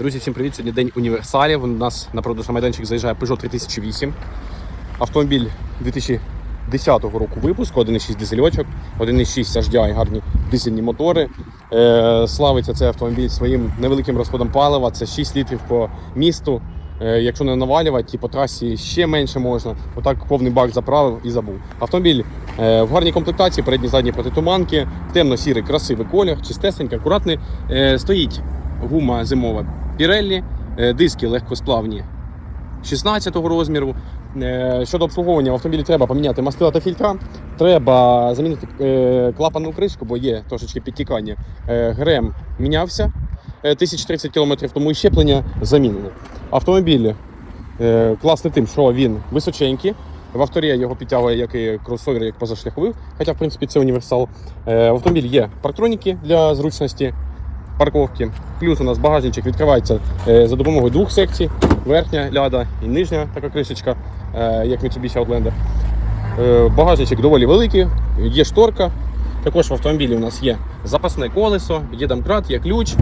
Друзі, всім привіт! Сьогодні день універсалів. У нас на продаж на майданчик заїжджає Peugeot 3008. Автомобіль 2010 року випуску, 1,6 дизельочок, 1,6 HDI, гарні дизельні мотори. Е, славиться цей автомобіль своїм невеликим розходом палива. Це 6 літрів по місту. Е, якщо не навалювати, і по трасі ще менше можна. Отак повний бак заправив і забув. Автомобіль е, в гарній комплектації, передні задні протитуманки, темно-сірий, красивий колір, чистесенький, акуратний. Стоїть гума зимова Pirelli, е, диски легкосплавні 16-го розміру. Е, Щодо обслуговування в автомобілі треба поміняти мастила та фільтра. Треба замінити е, клапанну кришку, бо є трошечки підтікання. Грем мінявся е, 1030 км тому і щеплення замінене. Автомобіль класний тим, що він височенький. В авторі його підтягує як і кросовер, як позашляхових, хоча в принципі це універсал. В автомобілі є парктроніки для зручності парковки. Плюс у нас багажничок відкривається е, за допомогою двох секцій: верхня ляда і нижня така кришечка, е, як Mitsubishi Outlander. Е, Багажничок доволі великий, є шторка. Також в автомобілі у нас є запасне колесо, є домкрат, є ключ.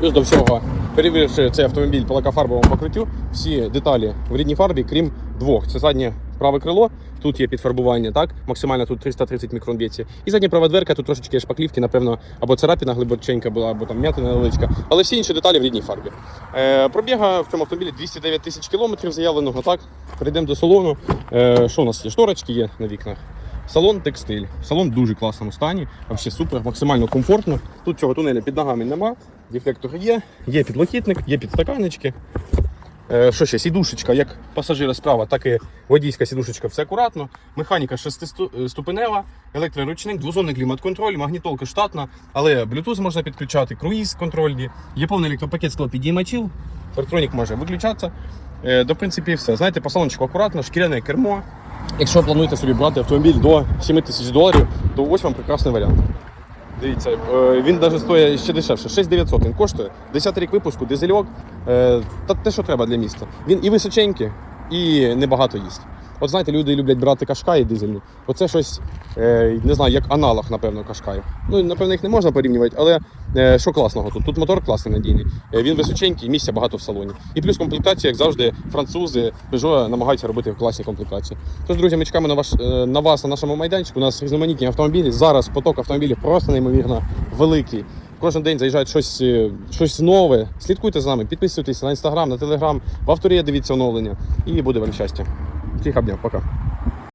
Плюс до всього, перевіривши цей автомобіль по лакофарбовому покриттю, всі деталі в рідній фарбі, крім двох. Це заднє праве крило, тут є підфарбування, так? максимально тут 330 мікрон б'ється. І задня права дверка, тут трошечки шпаклівки, напевно, або царапіна глибоченька була, або там м'ятина невеличка. Але всі інші деталі в рідній фарбі. Е, пробіга в цьому автомобілі 209 тисяч кілометрів заявленого. Так, перейдемо до салону. Е, що у нас є? Шторочки є на вікнах. Салон текстиль. Салон в дуже класному стані, взагалі супер, максимально комфортно. Тут цього тунеля під ногами нема, дефлектор є, є підлокітник, є підстаканнички. Е, Що ще? Сідушечка, як пасажира справа, так і водійська сідушечка, все акуратно. Механіка шестиступенева, електроручник, двозонний клімат-контроль, магнітолка штатна, але Bluetooth можна підключати, круїз контрольні, є повний електропакет склопідіймачів, електронік може виключатися. Е, До принципі, все. Знаєте, по салончику акуратно, шкіряне кермо. Якщо плануєте собі брати автомобіль до 7 тисяч доларів, то ось вам прекрасний варіант. Дивіться, е, він навіть стоїть ще дешевше. 6900 він коштує. 10 рік випуску, дизельок. е, Та те, що треба для міста. Він і височенький, і небагато їсть. От знаєте, люди люблять брати кашкаї дизельні. Оце щось, е, не знаю, як аналог, напевно, кашкаїв. Ну, напевно, їх не можна порівнювати, але е, що класного тут? Тут мотор класний надійний. Е, він височенький, місця багато в салоні. І плюс комплектація, як завжди, французи, Peugeot намагаються робити класні комплектації. Тож, друзі, ми чекаємо на, ваш, на вас на нашому майданчику. У нас різноманітні автомобілі. Зараз поток автомобілів просто неймовірно великий. Кожен день заїжджає щось, щось нове. Слідкуйте за нами, підписуйтесь на інстаграм, на телеграм, в авторі дивіться оновлення. І буде вам щастя. Всіх обняв, пока.